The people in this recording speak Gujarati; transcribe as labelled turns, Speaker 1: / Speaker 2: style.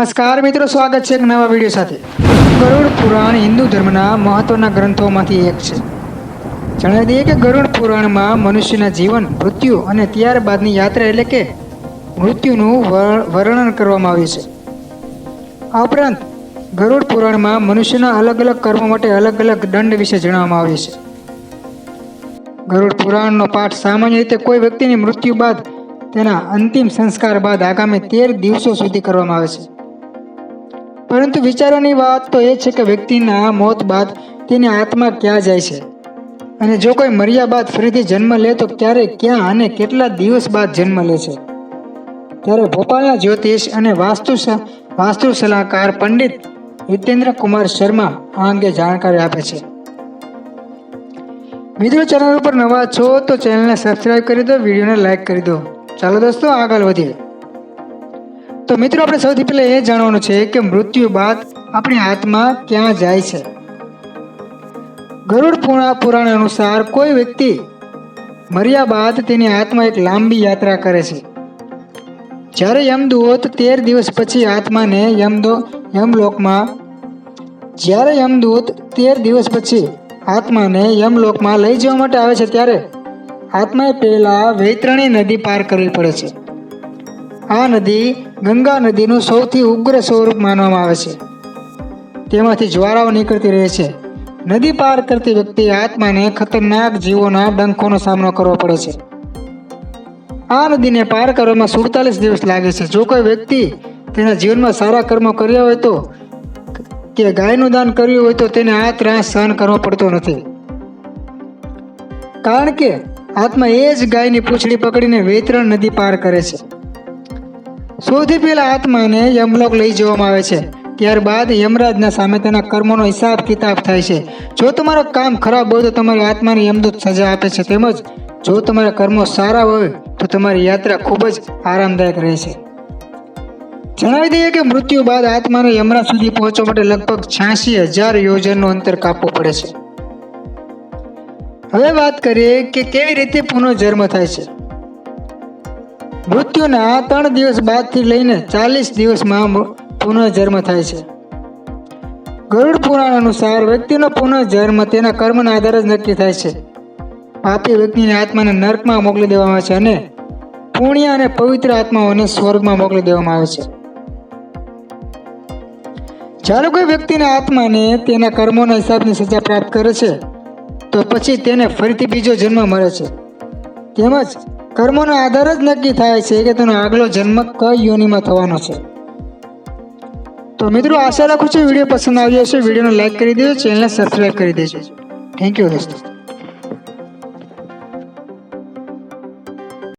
Speaker 1: નમસ્કાર મિત્રો, સ્વાગત છે એક નવા વીડિયો સાથે. ગરુડ પુરાણ હિન્દુ ધર્મના મહત્વના ગ્રંથોમાંથી એક છે. જણાવી દઈએ કે ગરુડ પુરાણમાં મનુષ્યના જીવન, મૃત્યુ અને ત્યારબાદની યાત્રા એટલે કે મૃત્યુનું વર- વર્ણન કરવામાં આવ્યું છે. આ ઉપરાંત, ગરુડ પુરાણમાં મનુષ્યના અલગ અલગ કર્મો માટે અલગ અલગ દંડ વિશે જણાવવામાં આવ્યું છે. ગરુડ પુરાણનો પાઠ સામાન્ય રીતે કોઈ વ્યક્તિની મૃત્યુ બાદ તેના અંતિમ સંસ્કાર બાદ આગામી તેર દિવસો સુધી કરવામાં આવે છે. પરંતુ વિચારોની વાત તો એ છે કે વ્યક્તિના મોત બાદ તેની આત્મા ક્યાં જાય છે? અને જો કોઈ મર્યા બાદ ફરીથી જન્મ લે, તો ક્યારે, ક્યાં અને કેટલા દિવસ બાદ જન્મ લે છે? ત્યારે ભોપાલના જ્યોતિષ અને વાસ્તુ વાસ્તુ સલાહકાર પંડિત હિતેન્દ્ર કુમાર શર્મા આ અંગે જાણકારી આપે છે. મિત્રો, ચેનલ ઉપર નવા છો, તો ચેનલને સબસ્ક્રાઈબ કરી દો, વિડીયોને લાઈક કરી દો. ચાલો દોસ્તો, આગળ વધીએ. તો મિત્રો, આપણે સૌથી પહેલા એ જાણવાનું છે કે મૃત્યુ બાદ આપણી આત્મા ક્યાં જાય છે? ગરુડ પુરા, પુરાણ અનુસાર કોઈ વ્યક્તિ મર્યા બાદ તેની આત્મા એક લાંબી યાત્રા કરે છે. જ્યારે યમદૂત તેર દિવસ પછી આત્માને યમદો યમલોકમાં જ્યારે યમદૂત તેર દિવસ પછી આત્માને યમલોકમાં લઈ જવા માટે આવે છે, ત્યારે આત્માએ પહેલાં વૈતરણી નદી પાર કરવી પડે છે. આ નદી ગંગા નદીનું સૌથી ઉગ્ર સ્વરૂપ માનવામાં આવે છે. તેમાંથી જ્વાળાઓ નીકળતી રહે છે. નદી પાર કરતી વ્યક્તિ આત્માને ખતરનાક જીવોના ડંખોનો સામનો કરવો પડે છે. આ નદીને પાર કરવામાં સુડતાલીસ દિવસ લાગે છે. જો કોઈ વ્યક્તિ તેના જીવનમાં સારા કર્મો કર્યા હોય તો કે ગાયનું દાન કર્યું હોય તો તેને આ ત્રાસ સહન કરવો પડતો નથી. કારણ કે આત્મા એ જ ગાયની પૂંછડી પકડીને વેતરણ નદી પાર કરે છે. સૌથી પહેલા આત્માને યમલોક લઈ જવામાં આવે છે. ત્યારબાદ યમરાજના સામે તેના કર્મોનો હિસાબ કિતાબ થાય છે. જો તમારું કામ ખરાબ હોય તો તમારી આત્માને યમદૂત સજા આપે છે તેમજ જો તમારા કર્મો સારા હોય તો તમારી યાત્રા ખૂબ જ આરામદાયક રહે છે. જણાવી દઈએ કે મૃત્યુ બાદ આત્માને યમરાજ સુધી પહોંચવા માટે લગભગ છ્યાસી હજાર યોજનનું અંતર કાપવું પડે છે. હવે વાત કરીએ કે કેવી રીતે પુનઃજન્મ થાય છે. મૃત્યુના ત્રણ દિવસ બાદથી લઈને ચાલીસ દિવસમાં પુનઃજન્મ થાય છે. ગરુડ પુરાણ અનુસાર વ્યક્તિનો પુનઃજન્મ તેના કર્મના આધારે જ નક્કી થાય છે. પાપી વ્યક્તિની આત્માને નર્કમાં મોકલી દેવામાં આવે છે અને પુણ્ય અને પવિત્ર આત્માઓને સ્વર્ગમાં મોકલી દેવામાં આવે છે. જ્યારે કોઈ વ્યક્તિના આત્માને તેના કર્મોના હિસાબની સજા પ્રાપ્ત કરે છે, તો પછી તેને ફરીથી બીજો જન્મ મળે છે. તેમજ કર્મોના આધાર જ નક્કી થાય છે કે તેનો આગલો જન્મ કઈ યોનિમાં થવાનો છે. તો મિત્રો, આશા રાખું છું વીડિયો પસંદ આવ્યો હશે. વિડીયોને લાઈક કરી દેજો ચેનલને સબસ્ક્રાઈબ કરી દેજો. થેન્ક યુ દોસ્તો